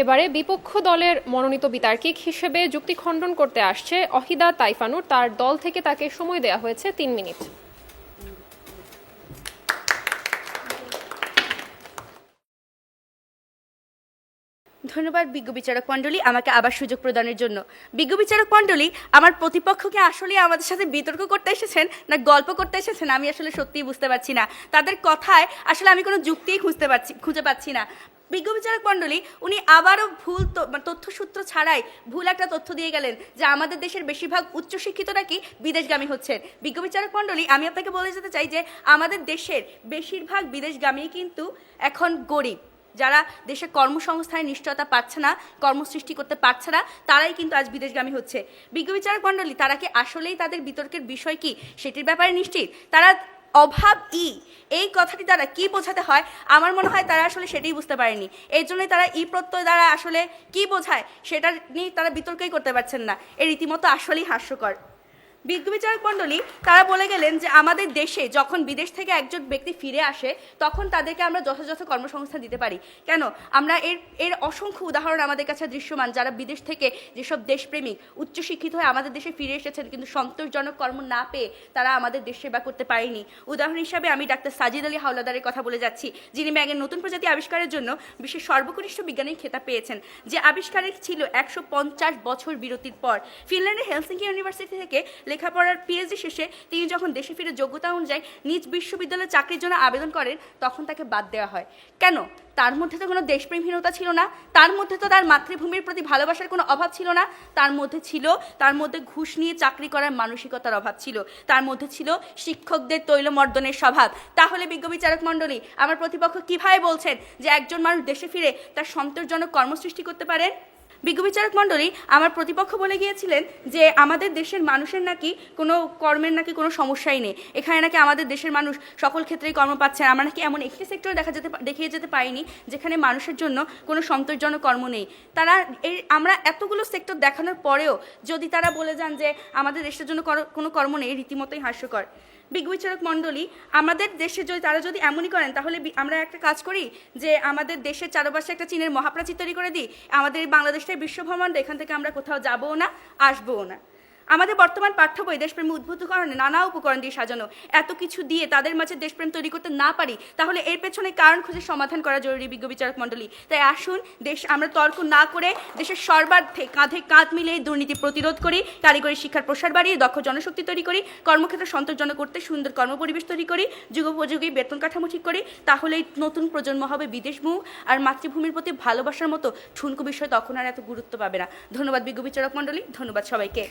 এবারে বিপক্ষ দলের মনোনীত বিতার্কিক হিসেবে যুক্তি খণ্ডন করতে আসছে অহিদা তাইফানুর। তার দল থেকে তাকে সময় দেওয়া হয়েছে তিন মিনিট। ধন্যবাদ বিজ্ঞ বিচারক মণ্ডলী, আমাকে আবার সুযোগ প্রদানের জন্য। বিজ্ঞ বিচারক মণ্ডলী, আমার প্রতিপক্ষকে আসলে আমাদের সাথে বিতর্ক করতে এসেছেন না গল্প করতে এসেছেন, আমি আসলে সত্যিই বুঝতে পারছি না। তাদের কথায় আসলে আমি কোনো যুক্তিই খুঁজতে পারছি খুঁজে পাচ্ছি না। বিজ্ঞ বিচারক মণ্ডলী, উনি আবারও ভুল মানে তথ্যসূত্র ছাড়াই ভুল একটা তথ্য দিয়ে গেলেন যে আমাদের দেশের বেশিরভাগ উচ্চশিক্ষিত নাকি বিদেশগামী হচ্ছেন। বিজ্ঞ বিচারক মণ্ডলী, আমি আপনাকে বলে যেতে চাই যে আমাদের দেশের বেশিরভাগ বিদেশগামী কিন্তু এখন গরিব। যারা দেশে কর্মসংস্থানের নিশ্চয়তা পাচ্ছে না, কর্মসৃষ্টি করতে পারছে না, তারাই কিন্তু আজ বিদেশগামী হচ্ছে। বিজ্ঞ বিচারক মণ্ডলী, তারা কি আসলেই তাদের বিতর্কের বিষয় কি? সেটির ব্যাপারে নিশ্চিত? তারা অভাব ই এই কথাটি দ্বারা কি বোঝাতে হয়? আমার মনে হয় তারা আসলে সেটাই বুঝতে পারেনি। এর জন্যই তারা ই প্রত্যয় দ্বারা আসলে কি বোঝায়, সেটা নিয়ে তারা বিতর্কই করতে পারছেন না। এর রীতিমতো আসলেই হাস্যকর। বিজ্ঞ বিচারক মণ্ডলী, তারা বলে গেলেন যে আমাদের দেশে যখন বিদেশ থেকে একজন ব্যক্তি ফিরে আসে, তখন তাদেরকে আমরা যথাযথ কর্মসংস্থান দিতে পারি। কেন? আমরা এর এর অসংখ্য উদাহরণ আমাদের কাছে দৃশ্যমান, যারা বিদেশ থেকে যেসব দেশপ্রেমিক, উচ্চশিক্ষিত হয়ে আমাদের দেশে ফিরে এসেছেন, কিন্তু সন্তোষজনক কর্ম না পেয়ে তারা আমাদের দেশ সেবা করতে পারেনি। উদাহরণ হিসাবে আমি ডাক্তার সাজিদ আলী হাওলাদারের কথা বলে যাচ্ছি, যিনি ম্যাগের নতুন প্রজাতি আবিষ্কারের জন্য বিশ্বের সর্বকনিষ্ঠ বিজ্ঞানীর খেতাব পেয়েছেন। যে আবিষ্কারের ছিল একশো পঞ্চাশ বছর বিরতির পর, ফিনল্যান্ডের হেলসিঙ্কি ইউনিভার্সিটি থেকে লেখাপড়ার পিএইচডি শেষে তিনি যখন দেশে ফিরে যোগ্যতা অনুযায়ী নিজ বিশ্ববিদ্যালয়ে চাকরির জন্য আবেদন করেন, তখন তাকে বাদ দেওয়া হয়। কেন? তার মধ্যে তো কোনো দেশপ্রেমহীনতা ছিল না, তার মধ্যে তো তার মাতৃভূমির প্রতি ভালোবাসার কোনো অভাব ছিল না, তার মধ্যে ছিল, তার মধ্যে ঘুষ নিয়ে চাকরি করার মানসিকতার অভাব ছিল, তার মধ্যে ছিল শিক্ষকদের তৈলমর্দনের স্বভাব। তাহলে বিজ্ঞ বিচারক মণ্ডলী, আমার প্রতিপক্ষ কীভাবে বলছেন যে একজন মানুষ দেশে ফিরে তার সন্তোষজনক কর্মসৃষ্টি করতে পারেন? বিজ্ঞ বিচারক মণ্ডলী আমার প্রতিপক্ষ বলে গিয়েছিলেন যে আমাদের দেশের মানুষের নাকি কোনো কর্মের নাকি কোনো সমস্যাই নেই। এখানে নাকি আমাদের দেশের মানুষ সকল ক্ষেত্রেই কর্ম পাচ্ছে আমরা নাকি এমন একটি সেক্টর দেখা যেতে দেখিয়ে যেতে পারিনি যেখানে মানুষের জন্য কোনো সন্তোষজনক কর্ম নেই। তারা এই আমরা এতগুলো সেক্টর দেখানোর পরেও যদি তারা বলে যান যে আমাদের দেশের জন্য কোনো কর্ম নেই, রীতিমতোই হাস্যকর। বিজ্ঞ বিচারক মণ্ডলী, আমাদের দেশে যদি তারা যদি এমনই করেন, তাহলে আমরা একটা কাজ করি যে আমাদের দেশের চারপাশে একটা চীনের মহাপ্রাচীর তৈরি করে দিই। আমাদের বাংলাদেশটাই বিশ্বভ্রমণ এখান থেকে আমরা কোথাও যাবও না আসবও না। আমাদের বর্তমান পাঠ্য বই দেশপ্রেম উদ্বুদ্ধকরণে নানা উপকরণ দিয়ে সাজানো। এত কিছু দিয়ে তাদের মাঝে দেশপ্রেম তৈরি করতে না পারি, তাহলে এর পেছনে কারণ খুঁজে সমাধান করা জরুরি বিজ্ঞ বিচারক মণ্ডলী। তাই আসুন, দেশ, আমরা তর্ক না করে দেশের সর্বার্থে কাঁধে কাঁধ মিলিয়ে দুর্নীতি প্রতিরোধ করি, কারিগরি শিক্ষার প্রসার বাড়িয়ে দক্ষ জনশক্তি তৈরি করি, কর্মক্ষেত্র সন্তোষজনক করতে সুন্দর কর্মপরিবেশ তৈরি করি, যুগোপযোগী বেতন কাঠামো ঠিক করি, তাহলেই নতুন প্রজন্ম হবে বিদেশমুখ আর মাতৃভূমির প্রতি ভালোবাসার মতো ঠুনকো বিষয় তখন আর এত গুরুত্ব পাবে না। ধন্যবাদ বিজ্ঞ বিচারক মণ্ডলী, ধন্যবাদ সবাইকে।